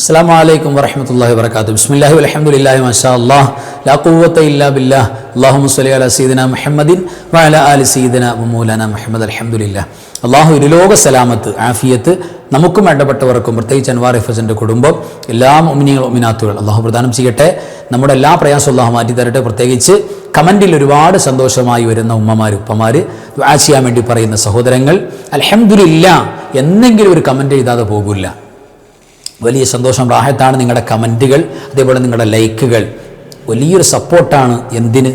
അസ്സാം വലൈക്കും വറഹമത്തല്ലാഹി വർക്കാത്തു ബിസ്മില്ലാഹി അലഹമുല്ലാഹി മഷാ അല്ലാഹ് ലാ ഇല്ലാ ബില്ലാഹ്. അള്ളാഹു സ്വല്ലി അലാ സീദന മുഹമ്മദിൻ വഅല ആലി സീദന മുമൂലാന മുഹമ്മദ്. അലഹമുല്ലാ അള്ളാഹു ഇരുലോക സലാമത്ത് ആഫിയത്ത് നമുക്കും വേണ്ടപ്പെട്ടവർക്കും പ്രത്യേകിച്ച് അൻവാർ എഫസിന്റെ കുടുംബം എല്ലാ ഒമിനികൾ ഒമിനാത്തുകൾ അള്ളാഹു പ്രദാനം ചെയ്യട്ടെ. നമ്മുടെ എല്ലാ പ്രയാസവും അള്ളാഹു മാറ്റി തരട്ടെ. പ്രത്യേകിച്ച് കമന്റിൽ ഒരുപാട് സന്തോഷമായി വരുന്ന ഉമ്മമാർ ഉപ്പമാർ ദുആ ചെയ്യാൻ വേണ്ടി പറയുന്ന സഹോദരങ്ങൾ അലഹമുല്ല എന്നെങ്കിലും ഒരു കമന്റ് എഴുതാതെ പോകില്ല വലിയ സന്തോഷം. റാഹത്താണ് നിങ്ങളുടെ കമന്റുകൾ അതേപോലെ നിങ്ങളുടെ ലൈക്കുകൾ. വലിയൊരു സപ്പോർട്ടാണ് എന്തിന്?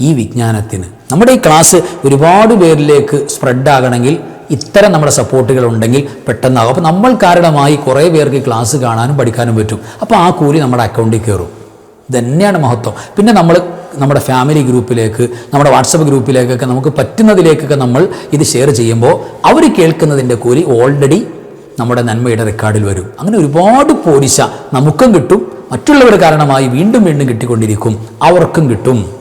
ഈ വിജ്ഞാനത്തിന്. നമ്മുടെ ഈ ക്ലാസ് ഒരുപാട് പേരിലേക്ക് സ്പ്രെഡ് ആകണമെങ്കിൽ ഇത്തരം നമ്മുടെ സപ്പോർട്ടുകൾ ഉണ്ടെങ്കിൽ പെട്ടെന്നാകും. അപ്പോൾ നമ്മൾ കാരണമായി കുറേ പേർക്ക് ക്ലാസ് കാണാനും പഠിക്കാനും പറ്റും. അപ്പോൾ ആ കൂലി നമ്മുടെ അക്കൗണ്ടിൽ കയറും. ഇതന്നെയാണ് മഹത്വം. പിന്നെ നമ്മൾ നമ്മുടെ ഫാമിലി ഗ്രൂപ്പിലേക്ക് നമ്മുടെ വാട്സപ്പ് ഗ്രൂപ്പിലേക്കൊക്കെ നമുക്ക് പറ്റുന്നതിലേക്കൊക്കെ നമ്മൾ ഇത് ഷെയർ ചെയ്യുമ്പോൾ അവർ കേൾക്കുന്നതിന്റെ കൂലി ഓൾറെഡി നമ്മുടെ നന്മയുടെ റെക്കോർഡിൽ വരും. അങ്ങനെ ഒരുപാട് പോലീസ നമുക്കും കിട്ടും. മറ്റുള്ളവരുടെ കാരണമായി വീണ്ടും വീണ്ടും കിട്ടിക്കൊണ്ടിരിക്കും. അവർക്കും കിട്ടും.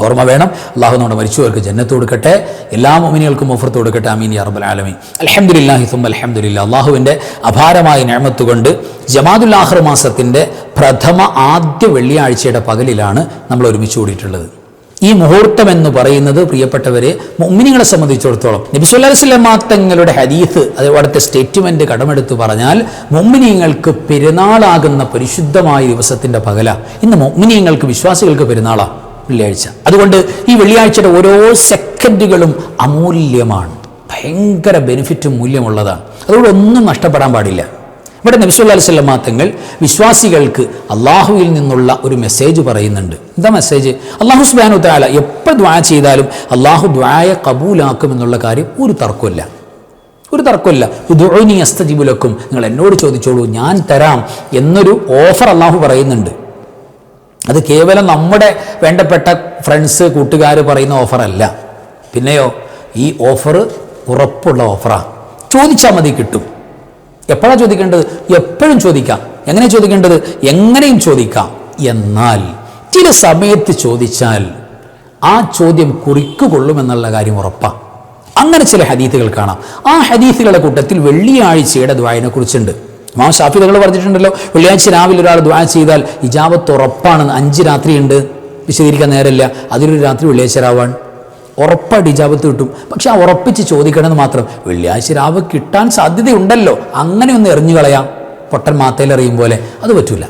ഓർമ്മ വേണം. അള്ളാഹു നമ്മുടെ മരിച്ചവർക്ക് ജന്നത്ത് കൊടുക്കട്ടെ. എല്ലാ മോമിനികൾക്കും ഓഫർത്ത് കൊടുക്കട്ടെ. അമീൻ യാ റബ്ബൽ ആലമീൻ. അൽഹംദുലില്ലാഹി സുമ്മ അൽഹംദുലില്ല അള്ളാഹുവിന്റെ അപാരമായ ഞാമത്ത് കൊണ്ട് ജമാദുല്ലാഹർ മാസത്തിന്റെ പ്രഥമ ആദ്യ വെള്ളിയാഴ്ചയുടെ പകലിലാണ് നമ്മൾ ഒരുമിച്ച് കൂടിയിട്ടുള്ളത്. ഈ മുഹൂർത്തം എന്ന് പറയുന്നത് പ്രിയപ്പെട്ടവരെ മുമ്മിനികളെ സംബന്ധിച്ചിടത്തോളം. നബിസുല്ലാസ്ലമാ തങ്ങളുടെ ഹദീസ് അത് അവിടുത്തെ സ്റ്റേറ്റ്മെന്റ് കടമെടുത്ത് പറഞ്ഞാൽ മുഅ്മിനീങ്ങൾക്ക് പെരുന്നാളാകുന്ന പരിശുദ്ധമായ ദിവസത്തിന്റെ പകല. ഇന്ന് മുഅ്മിനീങ്ങൾക്ക് വിശ്വാസികൾക്ക് പെരുന്നാളാ വെള്ളിയാഴ്ച. അതുകൊണ്ട് ഈ വെള്ളിയാഴ്ചയുടെ ഓരോ സെക്കൻഡുകളും അമൂല്യമാണ്. ഭയങ്കര ബെനിഫിറ്റും മൂല്യമുള്ളതാണ്. അതുകൊണ്ട് ഒന്നും നഷ്ടപ്പെടാൻ പാടില്ല. ഇവിടെ നബിസുല്ലാ സ്വല്ലമാ തങ്ങൾ വിശ്വാസികൾക്ക് അള്ളാഹുവിൽ നിന്നുള്ള ഒരു മെസ്സേജ് പറയുന്നുണ്ട്. എന്താ മെസ്സേജ് അള്ളാഹു സുബാനു താല എപ്പോൾ ദ്വാ ചെയ്താലും അള്ളാഹു ദ്വായ കബൂലാക്കും എന്നുള്ള കാര്യം ഒരു തർക്കമില്ല ഒരു തർക്കമില്ല ഉദുനി അസ്തജീവിലൊക്കും നിങ്ങൾ എന്നോട് ചോദിച്ചോളൂ ഞാൻ തരാം എന്നൊരു ഓഫർ അള്ളാഹു പറയുന്നുണ്ട്. അത് കേവലം നമ്മുടെ വേണ്ടപ്പെട്ട ഫ്രണ്ട്സ് കൂട്ടുകാർ പറയുന്ന ഓഫറല്ല പിന്നെയോ ഈ ഓഫർ ഉറപ്പുള്ള ഓഫറാണ് ചോദിച്ചാൽ മതി കിട്ടും. എപ്പോഴാണ് ചോദിക്കേണ്ടത്? എപ്പോഴും ചോദിക്കാം. എങ്ങനെ ചോദിക്കേണ്ടത്? എങ്ങനെയും ചോദിക്കാം. എന്നാൽ ചില സമയത്ത് ചോദിച്ചാൽ ആ ചോദ്യം കുറിക്ക് കൊള്ളുമെന്നുള്ള കാര്യം ഉറപ്പാണ് അങ്ങനെ ചില ഹദീത്തുകൾ കാണാം. ആ ഹദീത്തുകളുടെ കൂട്ടത്തിൽ വെള്ളിയാഴ്ചയുടെ ദ്വായനെ കുറിച്ചുണ്ട് മാ ഷാഫിദകൾ പറഞ്ഞിട്ടുണ്ടല്ലോ വെള്ളിയാഴ്ച രാവിലെ ഒരാൾ ദ്വാ ചെയ്താൽ ഇജാബത്ത് ഉറപ്പാണെന്ന് അഞ്ച് രാത്രിയുണ്ട്. വിശദീകരിക്കാൻ നേരമില്ല. അതിലൊരു രാത്രി വെള്ളിയാഴ്ച രാവാണ്. ഉറപ്പായിട്ട് ഇജാബത്ത് കിട്ടും. പക്ഷെ ആ ഉറപ്പിച്ച് ചോദിക്കണമെന്ന് മാത്രം വെള്ളിയാഴ്ച രാവ് കിട്ടാൻ സാധ്യതയുണ്ടല്ലോ. അങ്ങനെ ഒന്ന് എറിഞ്ഞു കളയാം. പൊട്ടൻ മാത്തയിലെറിയും പോലെ. അത് പറ്റൂല.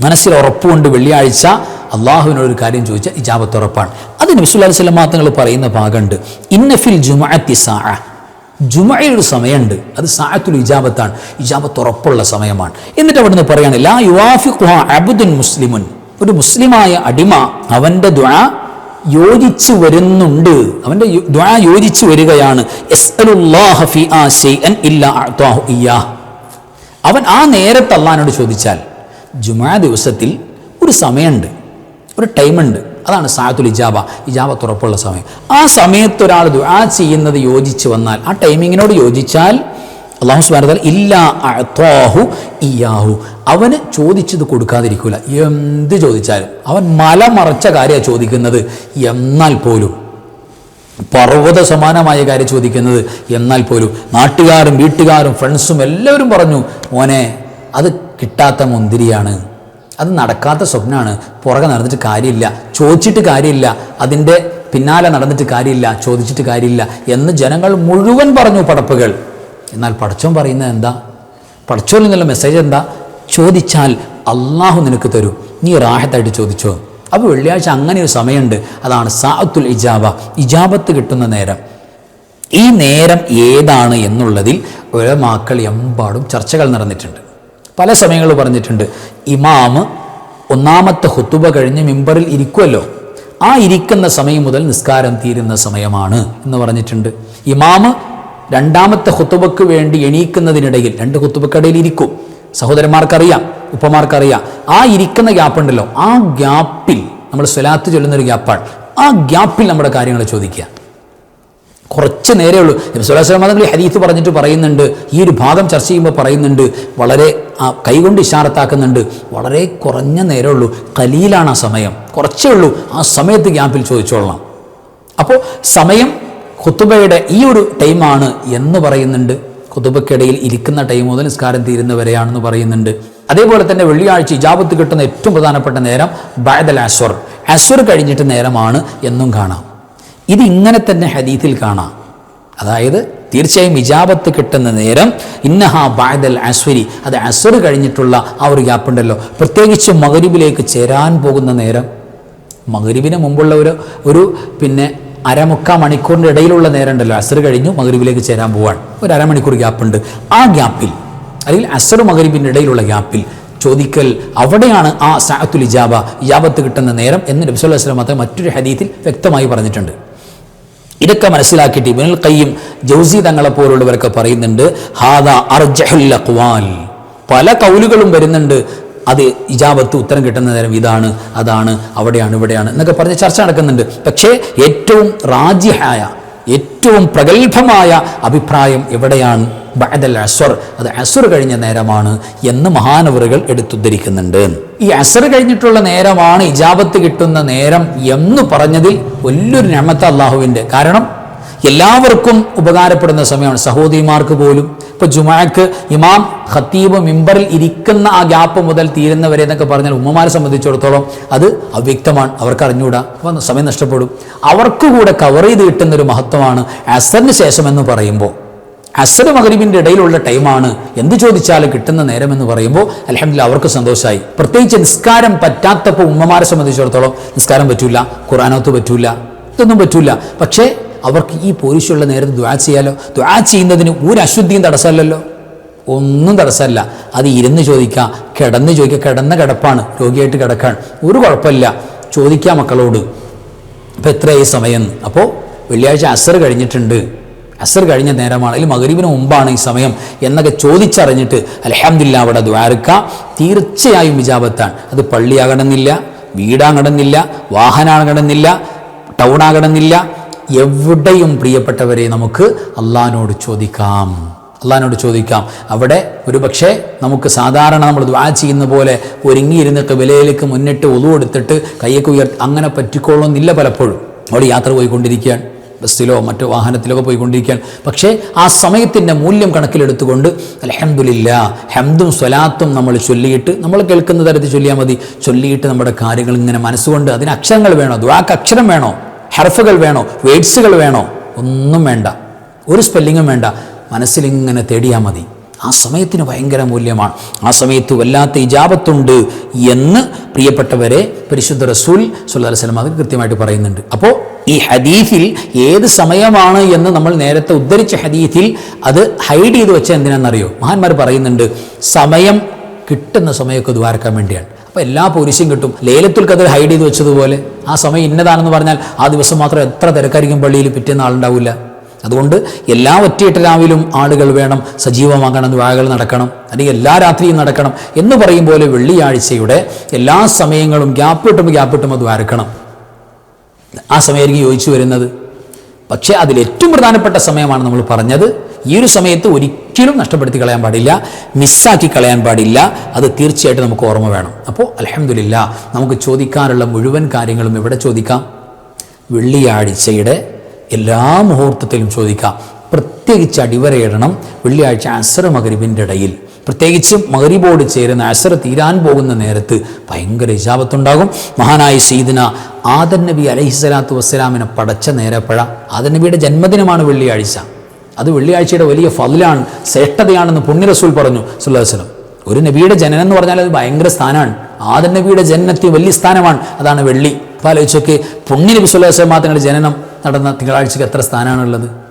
മനസ്സിൽ ഉറപ്പുകൊണ്ട് വെള്ളിയാഴ്ച അള്ളാഹുവിനോട് ഒരു കാര്യം ചോദിച്ചാൽ ഇജാബത്ത് ഉറപ്പാണ്. അത് നബിസുല്ലാ സ്വലമാ തങ്ങൾ പറയുന്ന ഭാഗമുണ്ട്. ഇന്നഫിൽ ജുമഅത്തി സാ ജുമയിൽ സമയമുണ്ട്. അത് സാഅത്തുൽ ഇജാബത്താണ്. ഇജാബത്ത് ഉറപ്പുള്ള സമയമാണ്. എന്നിട്ട് അവിടുന്ന് പറയാണ് ലാ യുവാഫിഖുഹ അബ്ദുൻ മുസ്ലിമുൻ. ഒരു മുസ്ലിമായ അടിമ അവന്റെ ദ്വാ യോജിച്ചു വരുന്നുണ്ട്. അവന്റെ ദ്വാ യോജിച്ചു വരികയാണ്. അവൻ ആ നേരത്തെ അള്ളഹാനോട് ചോദിച്ചാൽ ജുമാ ദിവസത്തിൽ ഒരു സമയമുണ്ട്. ഒരു ടൈമുണ്ട്. അതാണ് സായത്തുൽ ഇജാബ. ഇജാബ തുറപ്പുള്ള സമയം. ആ സമയത്ത് ഒരാൾ ദുആ ചെയ്യുന്നത് യോജിച്ച് വന്നാൽ ആ ടൈമിങ്ങിനോട് യോജിച്ചാൽ അള്ളാഹു സുബാനത്താൽ ഇല്ലാ ഇയാഹു അവന് ചോദിച്ചത് കൊടുക്കാതിരിക്കില്ല എന്ത് ചോദിച്ചാലും. അവൻ മല മറച്ച കാര്യമാണ് ചോദിക്കുന്നത്. എന്നാൽ പോലും. പർവത സമാനമായ കാര്യം ചോദിക്കുന്നത്. എന്നാൽ പോലും. നാട്ടുകാരും വീട്ടുകാരും ഫ്രണ്ട്സും എല്ലാവരും പറഞ്ഞു മോനെ അത് കിട്ടാത്ത മുന്തിരിയാണ്. അത് നടക്കാത്ത സ്വപ്നമാണ് പുറകെ നടന്നിട്ട് കാര്യമില്ല. ചോദിച്ചിട്ട് കാര്യമില്ല. അതിന്റെ പിന്നാലെ നടന്നിട്ട് കാര്യമില്ല. ചോദിച്ചിട്ട് കാര്യമില്ല. എന്ന് ജനങ്ങൾ മുഴുവൻ പറഞ്ഞു പടപ്പുകൾ. എന്നാൽ പടച്ചോൻ പറയുന്നത് എന്താ? പടച്ചോൻ എന്നുള്ള മെസ്സേജ് എന്താ? ചോദിച്ചാൽ അള്ളാഹു നിനക്ക് തരും. നീ റാഹത്തായിട്ട് ചോദിച്ചോ. അപ്പോൾ വെള്ളിയാഴ്ച അങ്ങനെ ഒരു സമയമുണ്ട്. അതാണ് സാഅത്തുൽ ഇജാബ. ഇജാബത്ത് കിട്ടുന്ന നേരം. ഈ നേരം ഏതാണ് എന്നുള്ളതിൽ ഉലമാക്കൾ എമ്പാടും ചർച്ചകൾ നടന്നിട്ടുണ്ട്. പല സമയങ്ങളിൽ പറഞ്ഞിട്ടുണ്ട്. ഇമാമ് ഒന്നാമത്തെ ഹുത്തുബ കഴിഞ്ഞ് മിമ്പറിൽ ഇരിക്കുമല്ലോ ആ ഇരിക്കുന്ന സമയം മുതൽ നിസ്കാരം തീരുന്ന സമയമാണ് എന്ന് പറഞ്ഞിട്ടുണ്ട്. ഇമാമ് രണ്ടാമത്തെ ഹുത്തുബക്ക് വേണ്ടി എണീക്കുന്നതിനിടയിൽ രണ്ട് ഹുത്തുബക്കടയിൽ ഇരിക്കും സഹോദരന്മാർക്കറിയാം ഉപ്പമാർക്കറിയാം. ആ ഇരിക്കുന്ന ഗ്യാപ്പ് ഉണ്ടല്ലോ ആ ഗ്യാപ്പിൽ നമ്മൾ സ്വലാത്ത് ചൊല്ലുന്ന ഒരു ഗ്യാപ്പാണ്. ആ ഗ്യാപ്പിൽ നമ്മുടെ കാര്യങ്ങൾ ചോദിക്കുക. കുറച്ച് നേരേ ഉള്ളൂ. സുലാസ്ലാമി ഹരീത്ത് പറഞ്ഞിട്ട് പറയുന്നുണ്ട് ഈ ഒരു ഭാഗം ചർച്ച ചെയ്യുമ്പോൾ പറയുന്നുണ്ട് വളരെ കൈകൊണ്ട് ഇഷാറത്താക്കുന്നുണ്ട്. വളരെ കുറഞ്ഞ നേരേ ഉള്ളൂ. കലിയിലാണ് ആ സമയം. കുറച്ചേ ഉള്ളൂ. ആ സമയത്ത് ഗ്യാപ്പിൽ ചോദിച്ചോളാം അപ്പോൾ സമയം ഖുത്തുബയുടെ ഈ ഒരു ടൈമാണ് എന്ന് പറയുന്നുണ്ട്. കുതുബക്കിടയിൽ ഇരിക്കുന്ന ടൈം മുതൽ നിസ്കാരം തീരുന്നവരെയാണെന്ന് പറയുന്നുണ്ട്. അതേപോലെ തന്നെ വെള്ളിയാഴ്ച ഇജാബത്ത് കിട്ടുന്ന ഏറ്റവും പ്രധാനപ്പെട്ട നേരം ബഅദൽ അസ്വർ. അസ്വർ കഴിഞ്ഞിട്ട് നേരമാണ് എന്നും കാണാം. ഇത് ഇങ്ങനെ തന്നെ ഹദീത്തിൽ കാണാം. അതായത് തീർച്ചയായും ഇജാബത്ത് കിട്ടുന്ന നേരം ഇന്നഹ ബാദൽ അസ്വരി. അത് അസ്വർ കഴിഞ്ഞിട്ടുള്ള ആ ഒരു ഗ്യാപ്പ് ഉണ്ടല്ലോ. പ്രത്യേകിച്ച് മകരിബിലേക്ക് ചേരാൻ പോകുന്ന നേരം. മകരിബിന് മുമ്പുള്ള ഒരു ഒരു പിന്നെ അരമുക്കാ മണിക്കൂറിന്റെ ഇടയിലുള്ള നേരം ഉണ്ടല്ലോ അസർ കഴിഞ്ഞു മകരീബിലേക്ക് ചേരാൻ പോവാൻ. ഒരു അരമണിക്കൂർ ഗ്യാപ്പുണ്ട് ആ ഗ്യാപ്പിൽ അല്ലെങ്കിൽ അസർ മകരീബിന്റെ ഇടയിലുള്ള ഗ്യാപ്പിൽ ചോദിക്കൽ അവിടെയാണ് ആ സാഅത്തുൽ ഇജാബ ഇജാബത്ത് കിട്ടുന്ന നേരം എന്ന് നബി സല്ലല്ലാഹു അലൈഹി വസല്ലം മറ്റൊരു ഹദീത്തിൽ വ്യക്തമായി പറഞ്ഞിട്ടുണ്ട്. ഇതൊക്കെ മനസ്സിലാക്കിയിട്ട് ഇബിനുൽ കയ്യും ജൗസി തങ്ങളെ പോലുള്ളവരൊക്കെ പറയുന്നുണ്ട് ഹാദ അർജഹുൽ അഖ്വാൽ. പല കൗലുകളും വരുന്നുണ്ട് അത് ഇജാബത്ത് ഉത്തരം കിട്ടുന്ന നേരം ഇതാണ് അതാണ് അവിടെയാണ് ഇവിടെയാണ് എന്നൊക്കെ പറഞ്ഞ് ചർച്ച നടക്കുന്നുണ്ട്. പക്ഷേ ഏറ്റവും റാജിഹായ ഏറ്റവും പ്രഗത്ഭമായ അഭിപ്രായം എവിടെയാണ്? ബഅദൽ അസ്വർ. അത് അസുർ കഴിഞ്ഞ നേരമാണ് എന്ന് മഹാനവറുകൾ എടുത്തുദ്ധരിക്കുന്നുണ്ട്. ഈ അസുർ കഴിഞ്ഞിട്ടുള്ള നേരമാണ് ഇജാബത്ത് കിട്ടുന്ന നേരം എന്ന് പറഞ്ഞതിൽ വലിയൊരു ഞമത്ത അള്ളാഹുവിന്റെ. കാരണം എല്ലാവർക്കും ഉപകാരപ്പെടുന്ന സമയമാണ്. സഹോദരിമാർക്ക് പോലും. ഇപ്പൊ ജുമാക്ക് ഇമാം ഖത്തീബ് മിമ്പറിൽ ഇരിക്കുന്ന ആ ഗ്യാപ്പ് മുതൽ തീരുന്നവരെ എന്നൊക്കെ പറഞ്ഞാൽ ഉമ്മമാരെ സംബന്ധിച്ചിടത്തോളം അത് അവ്യക്തമാണ്. അവർക്ക് അറിഞ്ഞുകൂടാ അപ്പൊ സമയം നഷ്ടപ്പെടും. അവർക്ക് കൂടെ കവർ ചെയ്ത് കിട്ടുന്ന ഒരു മഹത്വമാണ് അസറിന് ശേഷം എന്ന് പറയുമ്പോൾ. അസർ മകരീബിന്റെ ഇടയിലുള്ള ടൈമാണ് എന്ത് ചോദിച്ചാലും കിട്ടുന്ന നേരം എന്ന് പറയുമ്പോൾ അലഹമില്ല അവർക്ക് സന്തോഷമായി പ്രത്യേകിച്ച് നിസ്കാരം പറ്റാത്തപ്പോൾ ഉമ്മമാരെ സംബന്ധിച്ചിടത്തോളം നിസ്കാരം പറ്റൂല ഖുറാനത്ത് പറ്റൂല ഇതൊന്നും പറ്റൂല. പക്ഷേ അവർക്ക് ഈ പോലീസുള്ള നേരത്തെ ദ്വാ ചെയ്യാലോ? ദ്വാ ചെയ്യുന്നതിന് ഒരു അശുദ്ധിയും തടസ്സമല്ലല്ലോ. ഒന്നും തടസ്സമല്ല. അത് ഇരുന്ന് ചോദിക്കാം കിടന്ന് ചോദിക്കുക. കിടന്ന കിടപ്പാണ്. രോഗിയായിട്ട് കിടക്കാൻ. ഒരു കുഴപ്പമില്ല. ചോദിക്കാം മക്കളോട്. ഇപ്പം എത്രയായി സമയം അപ്പോൾ വെള്ളിയാഴ്ച അസർ കഴിഞ്ഞിട്ടുണ്ട്. അസർ കഴിഞ്ഞ നേരമാണ്. അല്ലെങ്കിൽ മകരീബിന് മുമ്പാണ് ഈ സമയം എന്നൊക്കെ ചോദിച്ചറിഞ്ഞിട്ട് അലഹമില്ല അവിടെ ദ്വാരക്ക തീർച്ചയായും വിജാപത്താണ് അത് പള്ളിയാകണമെന്നില്ല വീടാകണമെന്നില്ല വാഹനാകണമെന്നില്ല ടൗണാകണമെന്നില്ല എവിടെയും പ്രിയപ്പെട്ടവരെ നമുക്ക് അള്ളഹാനോട് ചോദിക്കാം. അള്ളഹാനോട് ചോദിക്കാം. അവിടെ ഒരു പക്ഷേ നമുക്ക് സാധാരണ നമ്മൾ ദ്വാ ചെയ്യുന്ന പോലെ ഒരുങ്ങിയിരുന്നിട്ട് വിലയിലേക്ക് മുന്നിട്ട് ഒതു എടുത്തിട്ട് കയ്യൊക്കെ ഉയർ അങ്ങനെ പറ്റിക്കൊള്ളുന്നില്ല പലപ്പോഴും. അവിടെ യാത്ര പോയിക്കൊണ്ടിരിക്കുകയാണ്. ബസ്സിലോ മറ്റോ വാഹനത്തിലൊക്കെ പോയിക്കൊണ്ടിരിക്കുകയാണ്. പക്ഷേ ആ സമയത്തിന്റെ മൂല്യം കണക്കിലെടുത്തുകൊണ്ട് അലഹമുല്ല ഹംദും സ്വലാത്തും നമ്മൾ ചൊല്ലിയിട്ട് നമ്മൾ കേൾക്കുന്ന തരത്തിൽ ചൊല്ലിയാൽ മതി. ചൊല്ലിയിട്ട് നമ്മുടെ കാര്യങ്ങൾ ഇങ്ങനെ മനസ്സുകൊണ്ട് അതിന് അക്ഷരങ്ങൾ വേണോ? ദ്വാക്ക് അക്ഷരം വേണോ? ഹർഫുകൾ വേണോ? വേഡ്സുകൾ വേണോ? ഒന്നും വേണ്ട. ഒരു സ്പെല്ലിങ്ങും വേണ്ട. മനസ്സിലിങ്ങനെ തേടിയാൽ മതി. ആ സമയത്തിന് ഭയങ്കര മൂല്യമാണ്. ആ സമയത്ത് വല്ലാത്ത ഇജാപത്തുണ്ട് എന്ന് പ്രിയപ്പെട്ടവരെ പരിശുദ്ധ റസൂൽ സുല്ലാ വസ്ലം അത് കൃത്യമായിട്ട് പറയുന്നുണ്ട്. അപ്പോൾ ഈ ഹദീഫിൽ ഏത് സമയമാണ് എന്ന് നമ്മൾ നേരത്തെ ഉദ്ധരിച്ച ഹദീഫിൽ അത് ഹൈഡ് ചെയ്ത് വെച്ച എന്തിനാണെന്നറിയോ? മഹാന്മാർ പറയുന്നുണ്ട് സമയം കിട്ടുന്ന സമയമൊക്കെ ദ്വാരക്കാൻ വേണ്ടിയാണ്. അപ്പോൾ എല്ലാ പോലീസും കിട്ടും. ലേലത്തിൽ കതിർ ഹൈഡ് ചെയ്ത് വെച്ചതുപോലെ. ആ സമയം ഇന്നതാണെന്ന് പറഞ്ഞാൽ ആ ദിവസം മാത്രം എത്ര തിരക്കായിരിക്കും പള്ളിയിൽ പിറ്റേന്ന് ആളുണ്ടാവില്ല അതുകൊണ്ട് എല്ലാ ഒറ്റയിട്ട് രാവിലും ആളുകൾ വേണം സജീവമാകണം ദ്വാകൾ നടക്കണം. അല്ലെങ്കിൽ എല്ലാ രാത്രിയും നടക്കണം എന്ന് പറയും പോലെ വെള്ളിയാഴ്ചയുടെ എല്ലാ സമയങ്ങളും ഗ്യാപ്പ് കിട്ടുമ്പോൾ ഗ്യാപ്പ് കിട്ടുമ്പോൾ ദ്വാരക്കണം ആ സമയമായിരിക്കും യോജിച്ചു വരുന്നത്. പക്ഷേ അതിൽ ഏറ്റവും പ്രധാനപ്പെട്ട സമയമാണ് നമ്മൾ പറഞ്ഞത്. ഈ ഒരു സമയത്ത് ഒരിക്കലും നഷ്ടപ്പെടുത്തി കളയാൻ പാടില്ല മിസ്സാക്കി കളയാൻ പാടില്ല. അത് തീർച്ചയായിട്ടും നമുക്ക് ഓർമ്മ വേണം. അപ്പോൾ അലഹമില്ല നമുക്ക് ചോദിക്കാനുള്ള മുഴുവൻ കാര്യങ്ങളും എവിടെ ചോദിക്കാം? വെള്ളിയാഴ്ചയുടെ എല്ലാ മുഹൂർത്തത്തിലും ചോദിക്കാം. പ്രത്യേകിച്ച് അടിവരയിടണം വെള്ളിയാഴ്ച അസർ മകരിബിന്റെ ഇടയിൽ. പ്രത്യേകിച്ചും മകരിബോട് ചേരുന്ന അസർ തീരാൻ പോകുന്ന നേരത്ത് ഭയങ്കര ഹിജാപത്തുണ്ടാകും മഹാനായ സീദിന ആദൻ നബി അലഹിസ്വലാത്തു വസ്സലാമിനെ പടച്ച നേരപ്പഴ. ആദൻ നബിയുടെ ജന്മദിനമാണ് വെള്ളിയാഴ്ച. അത് വെള്ളിയാഴ്ചയുടെ വലിയ ഫതിലാണ് ശ്രേഷ്ഠതയാണെന്ന് പുണ്യ റസൂൽ പറഞ്ഞു സുല്ലാസ്ലം ഒരു നബിയുടെ ജനനം എന്ന് പറഞ്ഞാൽ അത് ഭയങ്കര സ്ഥാനമാണ്. ആദൻ നബിയുടെ ജനനത്തിൽ വലിയ സ്ഥാനമാണ്. അതാണ് വെള്ളി. അപ്പോൾ ആലോചിച്ചൊക്കെ പുണ്യ നബി സുല്ലാസ്ലം മാത്രങ്ങളുടെ ജനനം നടന്ന തിങ്കളാഴ്ചക്ക് എത്ര സ്ഥാനമാണുള്ളത്?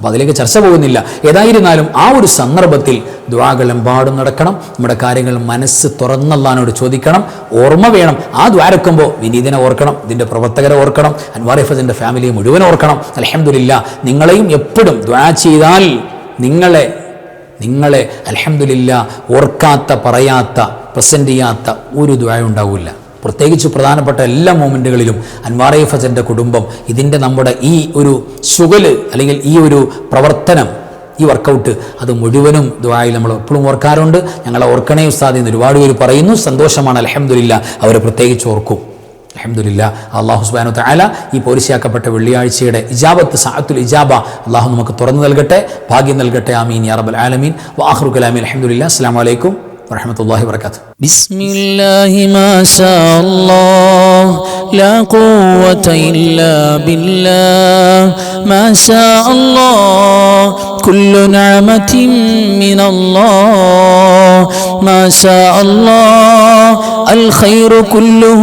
അപ്പോൾ അതിലേക്ക് ചർച്ച പോകുന്നില്ല. ഏതായിരുന്നാലും ആ ഒരു സന്ദർഭത്തിൽ ദ്വാകളെമ്പാടും നടക്കണം. നമ്മുടെ കാര്യങ്ങൾ മനസ്സ് തുറന്നല്ലാനോട് ചോദിക്കണം. ഓർമ്മ വേണം. ആ ദ്വാരക്കുമ്പോൾ വിനീതിനെ ഓർക്കണം. ഇതിന്റെ പ്രവർത്തകരെ ഓർക്കണം. അൻവാർ ഫസിന്റെ ഫാമിലിയെ മുഴുവൻ ഓർക്കണം. അലഹമില്ല നിങ്ങളെയും എപ്പോഴും ദ്വാ ചെയ്താൽ നിങ്ങളെ നിങ്ങളെ അലഹമില്ല ഓർക്കാത്ത പറയാത്ത പ്രസന്റ് ചെയ്യാത്ത ഒരു ദ്വായ ഉണ്ടാവില്ല. പ്രത്യേകിച്ച് പ്രധാനപ്പെട്ട എല്ലാ മൂമെന്റുകളിലും അൻവാർ ഫസന്റെ കുടുംബം ഇതിന്റെ നമ്മുടെ ഈ ഒരു ശുഗൽ അല്ലെങ്കിൽ ഈ ഒരു പ്രവർത്തനം ഈ വർക്കൗട്ട് അത് മുഴുവനും ദ്വായിൽ നമ്മൾ എപ്പോഴും ഓർക്കാറുണ്ട്. ഞങ്ങളെ ഓർക്കണേ ഉസ്താദി എന്ന് ഒരുപാട് പേര് പറയുന്നു. സന്തോഷമാണ്. അലഹമില്ല അവരെ പ്രത്യേകിച്ച് ഓർക്കും. അലഹമ്മദില്ല അള്ളാഹു സുബാനു താല ഈ പോരിശയാക്കപ്പെട്ട വെള്ളിയാഴ്ചയുടെ ഇജാബത്ത് സാഅത്തുൽ ഇജാബ അള്ളാഹു നമുക്ക് തുറന്നു നൽകട്ടെ ഭാഗ്യം നൽകട്ടെ. ആമീൻ യാ റബ്ബൽ ആലമീൻ. വാഹ്റു കലാമി അലഹമുല്ല അസ്സാം വലൈക്കും ورحمة الله وبركاته. بسم الله ما شاء الله لا قوة إلا بالله. ما شاء الله كل نعمة من الله. ما شاء الله الخير كله